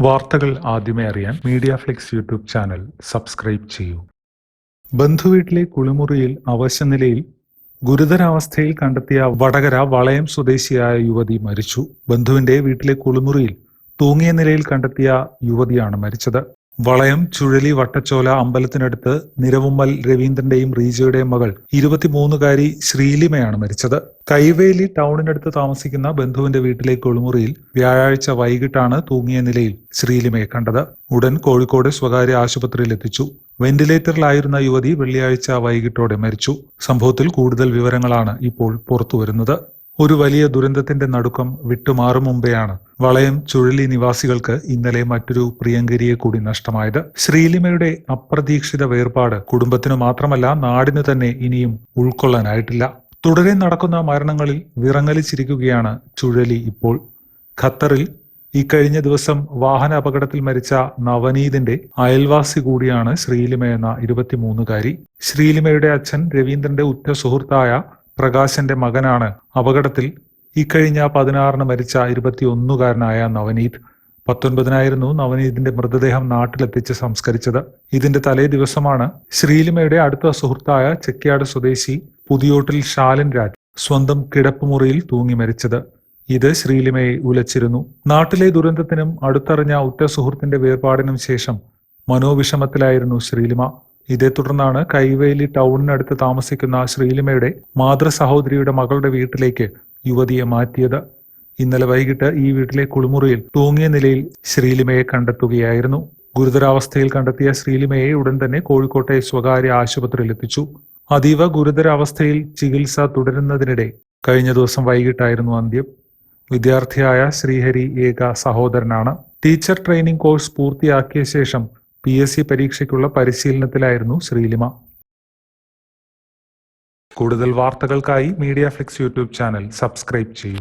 വാർത്തകൾ ആദ്യമേ അറിയാൻ media flix YouTube channel subscribe ചെയ്യൂ. ബന്ധുവീട്ടിലെ കുളിമുറിയിൽ അവശനിലയിൽ ഗുരുതരാവസ്ഥയിൽ കണ്ടെത്തിയ വടകര വളയം സ്വദേശിയായ യുവതി മരിച്ചു. ബന്ധുവിന്റെ വീട്ടിലെ കുളിമുറിയിൽ തൂങ്ങിയ നിലയിൽ കണ്ടെത്തിയ യുവതിയാണ് മരിച്ചത്. വളയം ചുഴലി വട്ടച്ചോല അമ്പലത്തിനടുത്ത് നിരവുമ്മൽ രവീന്ദ്രന്റെയും റീജയുടെയും മകൾ ഇരുപത്തിമൂന്നുകാരി ശ്രീലിമയാണ് മരിച്ചത്. കൈവേലി ടൗണിനടുത്ത് താമസിക്കുന്ന ബന്ധുവിന്റെ വീട്ടിലെ കുളിമുറിയിൽ വ്യാഴാഴ്ച വൈകിട്ടാണ് തൂങ്ങിയ നിലയിൽ ശ്രീലിമയെ കണ്ടത്. ഉടൻ കോഴിക്കോട് സ്വകാര്യ ആശുപത്രിയിൽ എത്തിച്ചു. വെന്റിലേറ്ററിലായിരുന്ന യുവതി വെള്ളിയാഴ്ച വൈകിട്ടോടെ മരിച്ചു. സംഭവത്തിൽ കൂടുതൽ വിവരങ്ങളാണ് ഇപ്പോൾ പുറത്തുവരുന്നത്. ഒരു വലിയ ദുരന്തത്തിന്റെ നടുക്കം വിട്ടുമാറും മുമ്പെയാണ് വളയം ചുഴലി നിവാസികൾക്ക് ഇന്നലെ മറ്റൊരു പ്രിയങ്കരിയെ കൂടി നഷ്ടമായത്. ശ്രീലിമയുടെ അപ്രതീക്ഷിത വേർപാട് കുടുംബത്തിനു മാത്രമല്ല നാടിനു തന്നെ ഇനിയും ഉൾക്കൊള്ളാനായിട്ടില്ല. തുടരെ നടക്കുന്ന മരണങ്ങളിൽ വിറങ്ങലിച്ചിരിക്കുകയാണ് ചുഴലി ഇപ്പോൾ. ഖത്തറിൽ ഇക്കഴിഞ്ഞ ദിവസം വാഹന അപകടത്തിൽ മരിച്ച നവനീതിന്റെ അയൽവാസി കൂടിയാണ് ശ്രീലിമ എന്ന ഇരുപത്തിമൂന്നുകാരി. ശ്രീലിമയുടെ അച്ഛൻ രവീന്ദ്രന്റെ ഉറ്റ സുഹൃത്തായ പ്രകാശന്റെ മകനാണ്. അപകടത്തിൽ ഇക്കഴിഞ്ഞ പതിനാറിന് മരിച്ച ഇരുപത്തിയൊന്നുകാരനായ നവനീത്. പത്തൊൻപതിനായിരുന്നു നവനീതിന്റെ മൃതദേഹം നാട്ടിലെത്തിച്ച് സംസ്കരിച്ചത്. ഇതിന്റെ തലേ ദിവസമാണ് ശ്രീലിമയുടെ അടുത്ത സുഹൃത്തായ ചെക്കിയാട് സ്വദേശി പുതിയോട്ടിൽ ശാലിൻ രാജ് സ്വന്തം കിടപ്പുമുറിയിൽ തൂങ്ങി മരിച്ചത്. ഇത് ശ്രീലിമയെ ഉലച്ചിരുന്നു. നാട്ടിലെ ദുരന്തത്തിനും അടുത്തറിഞ്ഞ ഉറ്റ സുഹൃത്തിന്റെ വേർപാടിനും ശേഷം മനോവിഷമത്തിലായിരുന്നു ശ്രീലിമ. ഇതേ തുടർന്നാണ് കൈവേലി ടൗണിനടുത്ത് താമസിക്കുന്ന ശ്രീലിമയുടെ മാതൃ സഹോദരിയുടെ മകളുടെ വീട്ടിലേക്ക് യുവതിയെ മാറ്റിയത്. ഇന്നലെ വൈകിട്ട് ഈ വീട്ടിലെ കുളിമുറിയിൽ തൂങ്ങിയ നിലയിൽ ശ്രീലിമയെ കണ്ടെത്തുകയായിരുന്നു. ഗുരുതരാവസ്ഥയിൽ കണ്ടെത്തിയ ശ്രീലിമയെ ഉടൻ തന്നെ കോഴിക്കോട്ടെ സ്വകാര്യ ആശുപത്രിയിൽ എത്തിച്ചു. അതീവ ഗുരുതരാവസ്ഥയിൽ ചികിത്സ തുടരുന്നതിനിടെ കഴിഞ്ഞ ദിവസം വൈകിട്ടായിരുന്നു അന്ത്യം. വിദ്യാർത്ഥിയായ ശ്രീഹരി ഏക സഹോദരനാണ്. ടീച്ചർ ട്രെയിനിംഗ് കോഴ്സ് പൂർത്തിയാക്കിയ ശേഷം പി എസ് സി പരീക്ഷയ്ക്കുള്ള പരിശീലനത്തിലായിരുന്നു ശ്രീലിമ. കൂടുതൽ വാർത്തകൾക്കായി media flix YouTube channel subscribe ചെയ്യൂ.